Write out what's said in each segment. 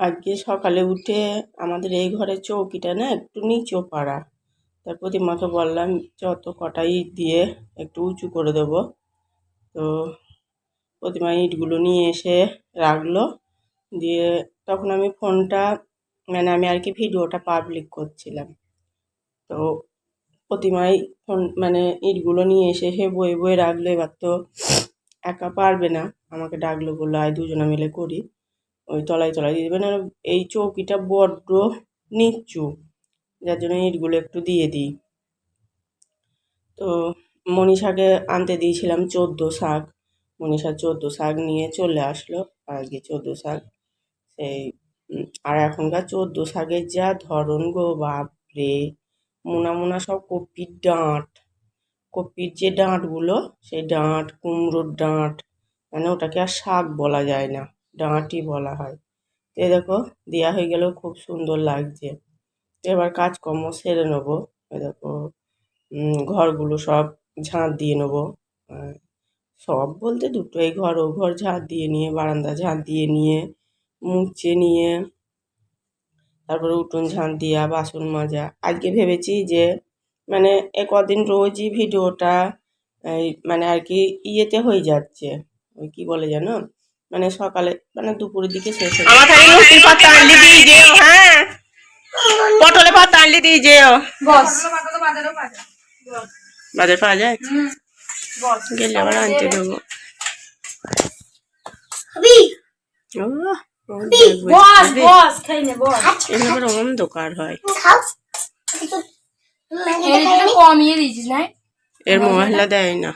আজকে সকালে উঠে আমাদের এই ঘরে চৌকিটা না একটু নিচু পাড়া। তার প্রতিমাকে বললাম যত কটা ইট দিয়ে একটু উঁচু করে দেবো। তো প্রতিমা ইটগুলো নিয়ে এসে রাখল। দিয়ে তখন আমি ফোনটা মানে আমি আর কি ভিডিওটা পাবলিক করছিলাম। তো প্রতিমাই ফোন মানে ইটগুলো নিয়ে এসে সে বয়ে বয়ে রাখল। এবার তো একা পারবে না। আমাকে ডাকলো বলল, আয় দুজনে মিলে করি। ওই তলায় তলায় দিয়ে দেবেন। আর এই চৌকিটা বড্ড নিচু, যার জন্য ইটগুলো একটু দিয়ে দিই। তো মনীষাকে আনতে দিয়েছিলাম চোদ্দ শাক। মনীষা চোদ্দ শাক নিয়ে চলে আসলো আজকে চোদ্দ শাক। সেই আর এখনকার চোদ্দ শাকের যা ধরন গো বাপরে! মোনা মোনা সব কপির ডাঁট। কপির যে ডাঁটগুলো, সেই ডাঁট, কুমড়োর ডাঁট মানে ওটাকে আর শাক বলা যায় না। ডাঁটই বলা হয়। তো দেখো দেওয়া হয়ে গেলেও খুব সুন্দর লাগছে। এবার কাজকর্ম সেরে নেব। দেখো ঘরগুলো সব ঝাঁট দিয়ে নেব। সব বলতে দুটো এই ঘর, ও ঘর ঝাঁট দিয়ে নিয়ে, বারান্দা ঝাঁট দিয়ে নিয়ে, মুছে নিয়ে, তারপরে উঠোন ঝাঁট দেওয়া বাসন মাজা। আজকে ভেবেছি যে মানে এ কদিন রোজই ভিডিওটা মানে আর কি ইয়েতে হয়ে যাচ্ছে। ওই কি বলে জানো মানে সকালে মানে দুপুরের দিকে শেষ হয়ে আমার খালি লুচির পাতা আনলি দিয়ে যেও হ্যাঁ? পটলে পাতা আনলি দিয়ে যেও। বস। বাজার পাওয়া যায়? গেলে আবার আনতে দেবো। ও, ও দেখবে। বস বস খাই নে বস। এখানে আবার অন্ধকার হয়। কমিয়ে দিয়েছিস না এর মহিলা দেয় না।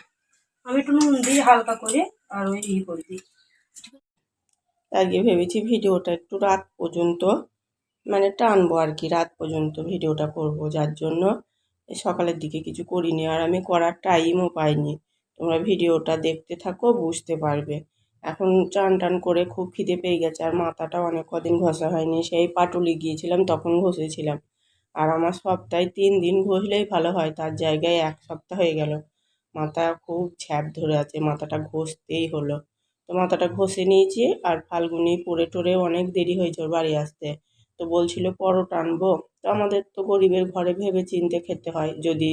আমি একটু নুন দিই হালকা করে আর ওই ইয়ে করে দিই। আজকে ভেবেছি ভিডিওটা একটু রাত পর্যন্ত মানে টানবো আর কি, রাত পর্যন্ত ভিডিওটা করব। যার জন্য সকালের দিকে কিছু করিনি আর আমি করার টাইমও পাইনি। তোমরা ভিডিওটা দেখতে থাকো, বুঝতে পারবে। এখন টান টান করে খুব খিদে পেয়ে গেছে আর মাথাটা অনেক কদিন ঘষা হয়নি। সেই পাটুলি গিয়েছিলাম, তখন ঘষেছিলাম। আর আমার সপ্তাহে তিন দিন ঘষলেই ভালো হয়, তার জায়গায় এক সপ্তাহ হয়ে গেল। মাথা খুব ছ্যাপ ধরে আছে, মাথাটা ঘষতেই হলো। তো মাথাটা ঘষে নিয়েছি আর ফাল্গুনি পরে টরে অনেক দেরি হয়েছে বাড়ি আসতে। তো বলছিল, পরোটা আনব। তো আমাদের তো গরিবের ঘরে ভেবে চিনতে খেতে হয়। যদি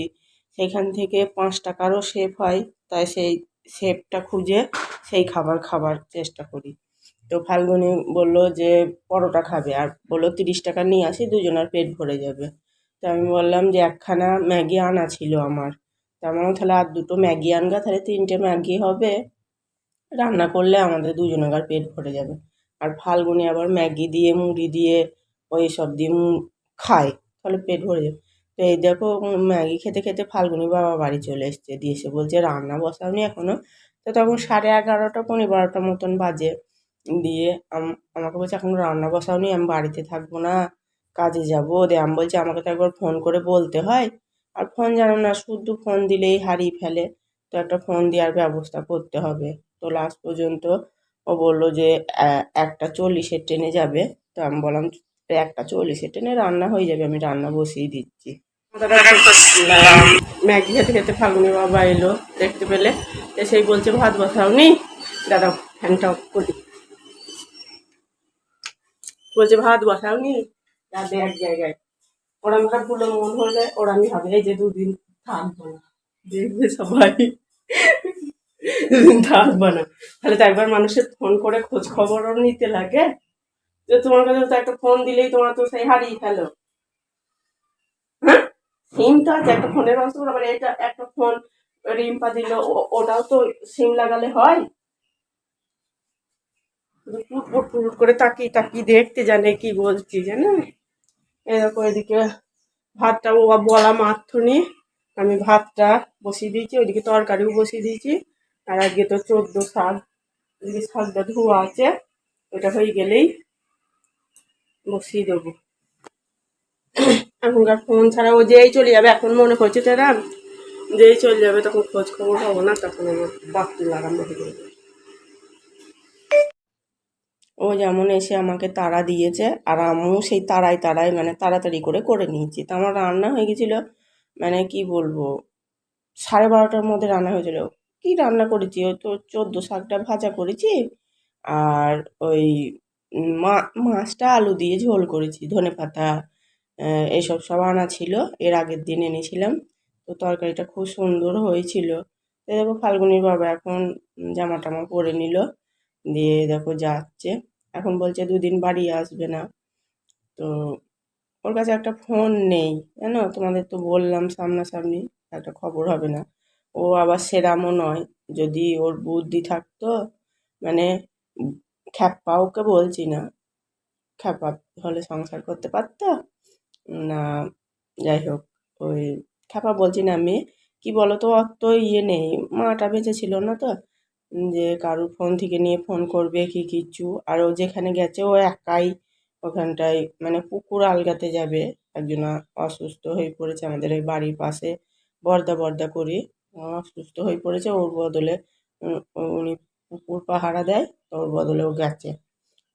সেখান থেকে পাঁচ টাকারও শেপ হয়, তাই সেই শেপটা খুঁজে সেই খাবার খাবার চেষ্টা করি। তো ফাল্গুনি বলল যে, পরোটা খাবে। আর বলল, তিরিশ টাকা নিয়ে আসি, দুজনের পেট ভরে যাবে। তো আমি বললাম যে, একখানা ম্যাগি আনা ছিল আমার। তা আমার তাহলে আর দুটো ম্যাগি আনগা, তাহলে তিনটে ম্যাগি হবে। রান্না করলে আমাদের দুজনের পেট ভরে যাবে। আর ফাল্গুনি আবার ম্যাগি দিয়ে, মুড়ি দিয়ে ওই সব দিয়ে খায়, তাহলে পেট ভরে যাবে। তো এই দেখো, ম্যাগি খেতে খেতে ফাল্গুনি বাবা বাড়ি চলে এসছে। দিয়ে এসে বলছে, রান্না বসাওনি এখনও তো তখন সাড়ে এগারোটা, পনেরো বারোটার মতন বাজে। দিয়ে আম- আমাকে বলছে, এখন রান্না বসাওনি, আমি বাড়িতে থাকব না, কাজে যাব। দিয়ে আমি বলছি, আমাকে তো একবার ফোন করে বলতে হয়। আর ফোন জানো না, শুধু ফোন দিলেই হারিয়ে ফেলে। তো একটা ফোন দেওয়ার ব্যবস্থা করতে হবে। তো লাস্ট পর্যন্ত ও বলল যে একটা চল্লিশের ট্রেনে যাবে। তো আমি বললাম একটা চল্লিশের ট্রেনে রান্না হয়ে যাবে, আমি রান্না বসিয়ে দিচ্ছি। ম্যাগি খেতে খেতে ফাল্গুনি বাবা এলো, দেখতে পেলে। সেই বলছে, ভাত বসাও বসাওনি? দাদা ফ্যানটা অফ করি বলছে, ভাত বসাওনি? যাবে এক জায়গায়। ওরা ভাতগুলো মন হলে ওরা আমি হবে এই যে দুদিন থাকব না। দেখবে সবাই। থাকব না। তাহলে তো একবার মানুষের ফোন করে খোঁজ খবরও নিতে লাগে। যে তোমার কাছে তো একটা ফোন দিলেই তোমার তো সেই হারিয়ে ফেলো। হ্যাঁ? সিম তো আছে, একটা ফোনের ব্যবস্থা আবার এটা একটা ফোন রিম্পা দিল ওটাও তো সিম লাগালে হয়। শুধু পুটপুট পুটপুট করে তাকিয়ে তাকিয়ে দেখতে জানে কি বলছি, জানো? এরকম এদিকে ভাতটা, ও বলা মাত্রনি আমি ভাতটা বসিয়ে দিয়েছি, ওইদিকে তরকারিও বসিয়ে দিয়েছি। আর আজকে তো চোদ্দ শাক এদিকে শাকটা ধোয়া আছে, ওটা হয়ে গেলেই বসিয়ে দেবো। এখনকার ফোন ছাড়া ও যেই চলে যাবে, এখন মনে করছে তো এরা যেই চলে যাবে তখন খোঁজ খবর হব না, তখন আমার বাকি লাগানো হয়ে যাবে। ও যেমন এসে আমাকে তাড়া দিয়েছে, আর আমিও সেই তাড়াই তাড়াই মানে তাড়াতাড়ি করে করে নিয়েছি। তো আমার রান্না হয়ে গেছিল মানে কি বলব, সাড়ে বারোটার মধ্যে রান্না হয়েছিল কি রান্না করেছি? ওই তো চোদ্দ শাকটা ভাজা করেছি আর ওই মাছটা আলু দিয়ে ঝোল করেছি, ধনে পাতা এসব সব আনা ছিল। এর আগের দিন এনেছিলাম। তো তরকারিটা খুব সুন্দর হয়েছিল। তো দেখো ফাল্গুনির বাবা এখন জামা টামা পরে নিল। দিয়ে দেখো যাচ্ছে। এখন বলছে দুদিন বাড়ি আসবে না। তো ওর কাছে একটা ফোন নেই, জানো? তোমাদের তো বললাম সামনাসামনি, একটা খবর হবে না। ও আবার সেরামও নয়। যদি ওর বুদ্ধি থাকতো মানে খ্যাপ্পা ওকে বলছি না। খ্যাপা হলে সংসার করতে পারতো? না, যাই হোক, ওই খ্যাপা বলছি না আমি কি বলো তো অত ইয়ে নেই। মাটা বেঁচে ছিল না তো। যে কারুর ফোন থেকে নিয়ে ফোন করবে, কি কিছু আর ও যেখানে গেছে, ও একাই ওখানটায় মানে পুকুর আলগাতে যাবে। একজন অসুস্থ হয়ে পড়েছে আমাদের ওই বাড়ির পাশে, বর্দা বর্দা করি। ও অসুস্থ হয়ে পড়েছে, ওর বদলে উনি পুকুর পাহারা দেয়, তো ওর বদলে ও গেছে।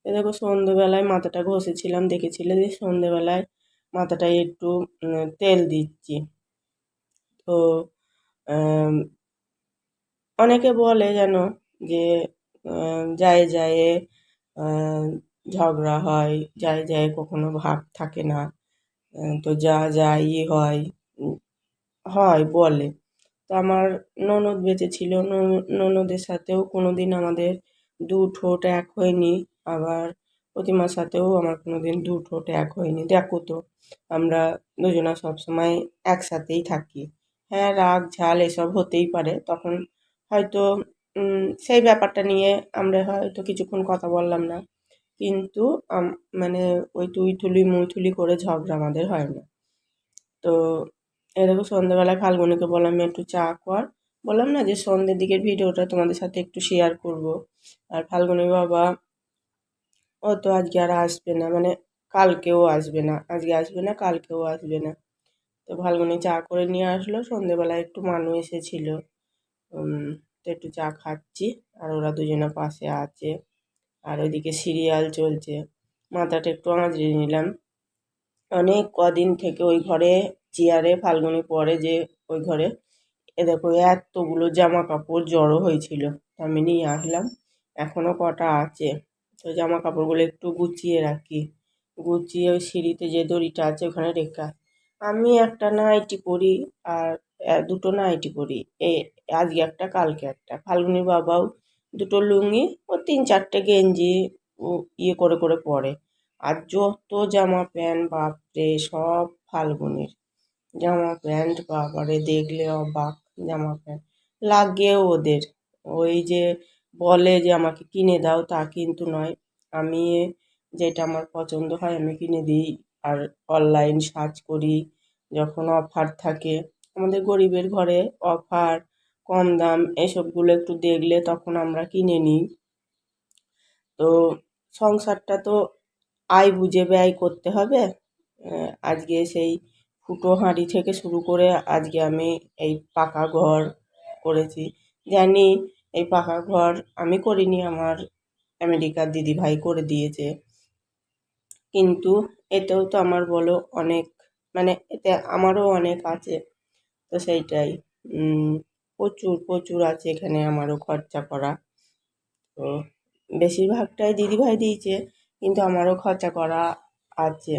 এ দেখো সন্ধেবেলায় মাথাটা ঘষেছিলাম, দেখেছিলে যে সন্ধেবেলায় মাথাটায় একটু তেল দিচ্ছি। তো অনেকে বলে যেন যে যায় যায় ঝগড়া হয়, যায় যায় কখনো ভাব থাকে না তো যা যা যাই হয় হয় বলে। আমার ননদ বেঁচে ছিল। নন- ননদের সাথেও কোনো দিন আমাদের দু ঠোঁট এক হয়নি। আবার প্রতিমার সাথেও আমার কোনো দিন দু ঠোঁট এক হয়নি। দেখো তো, আমরা দুজনা সবসময় একসাথেই থাকি। হ্যাঁ রাগ, ঝাল এসব হতেই পারে। তখন হয়তো সেই ব্যাপারটা নিয়ে আমরা হয়তো কিছুক্ষণ কথা বললাম না। কিন্তু মানে ওই তুই তুলি মুই তুলি করে ঝগড়া আমাদের হয় না। তো এ দেখো সন্ধ্যেবেলায় ফাল্গুনিকে বললাম, একটু চা কর। বললাম, না, যে সন্ধ্যের দিকের ভিডিওটা তোমাদের সাথে একটু শেয়ার করব। আর ফাল্গুনি বাবা, ও তো আজকে আর আসবে না। মানে কালকেও আসবে না। আজকে আসবে না, কালকেও আসবে না। তো ফাল্গুনি চা করে নিয়ে আসলো। সন্ধ্যেবেলায় একটু মানু এসেছিল। তো একটু চা খাচ্ছি। আর ওরা দুজনে পাশে আছে। আর ওইদিকে সিরিয়াল চলছে। মাথাটা একটু আঁচড়ে নিলাম। অনেক কদিন থেকে ওই ঘরে চেয়ারে ফাল্গুনি পরে যে ওই ঘরে, এ দেখো এতগুলো জামা কাপড় জড়ো হয়েছিল। আমি নিয়ে আসলাম এখনও কটা আছে। তো জামা কাপড়গুলো একটু গুছিয়ে রাখি। গুছিয়ে ওই সিঁড়িতে যে দড়িটা আছে ওখানে রেখা। আমি একটা নাইটি পরি আর দুটো নাইটি পরি। এই আজকে একটা, কালকে একটা। ফাল্গুনি বাবাও দুটো লুঙ্গি ও তিন চারটে গেঞ্জি ও ইয়ে করে করে পরে। আর যত জামা প্যান্ট, বাপরে, সব ফাল্গুনির। জামা প্যান্ট, বাবারে দেখলে অবাক জামা প্যান্ট। লাগেও ওদের। ওই যে বলে যে আমাকে কিনে দাও, তা কিন্তু নয়। আমি যেটা আমার পছন্দ হয় আমি কিনে দিই। আর অনলাইন সার্চ করি, যখন অফার থাকে। আমাদের গরিবের ঘরে অফার, কম দাম, এসবগুলো একটু দেখলে তখন আমরা কিনে নিই। তো সংসারটা তো আয় বুঝে ব্যয় করতে হবে। আজকে সেই ফুটো হাঁড়ি থেকে শুরু করে আজকে আমি এই পাকা ঘর করেছি। জানি এই পাকা ঘর আমি করিনি, আমার আমেরিকার দিদিভাই করে দিয়েছে। কিন্তু এতেও তো আমার বলো অনেক মানে এতে আমারও অনেক আছে। তো সেইটাই প্রচুর প্রচুর আছে এখানে আমারও খরচা করা। তো বেশিরভাগটাই দিদিভাই দিয়েছে, কিন্তু আমারও খরচা করা আছে।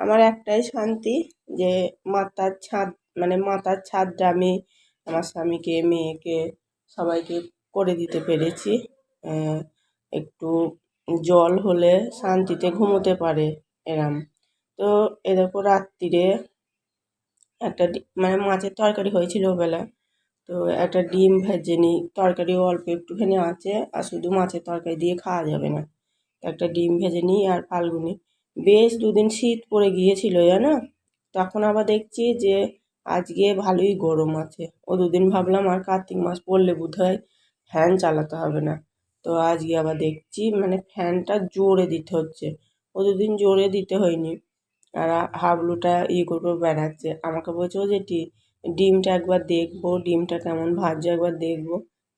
আমার একটাই শান্তি যে মাতার ছাদ মানে মাথার ছাদটা আমি আমার স্বামীকে, মেয়েকে সবাইকে করে দিতে পেরেছি। একটু জল হলে শান্তিতে ঘুমোতে পারে এরম। তো এরকম রাত্রিরে একটা মানে মাছের তরকারি হয়েছিল ওবেলা। তো একটা ডিম ভেজে নিই তরকারি অল্প একটুখানি আছে, আর শুধু মাছের তরকারি দিয়ে খাওয়া যাবে না। একটা ডিম ভেজে নিই আর ফাল্গুনি বেশ দুদিন শীত পড়ে গিয়েছিল, জানো? তখন আবার দেখছি যে আজকে ভালোই গরম আছে। ও দুদিন ভাবলাম আর কার্তিক মাস পড়লে বোধহয় ফ্যান চালাতে হবে না। তো আজকে আবার দেখছি মানে ফ্যানটা জোরে দিতে হচ্ছে। ও দুদিন জোরে দিতে হয়নি। আর হাবলুটা ইয়ে করে করে বেড়াচ্ছে। আমাকে বলছে, ও জেঠি, ডিমটা একবার দেখব, ডিমটা কেমন ভাজছে একবার দেখব।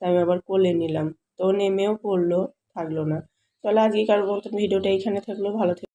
তাই আমি আবার কোলে নিলাম। তো নেমেও পড়ল, থাকল না। তাহলে আজকে কারোর মতো ভিডিওটা এইখানে থাকল। ভালো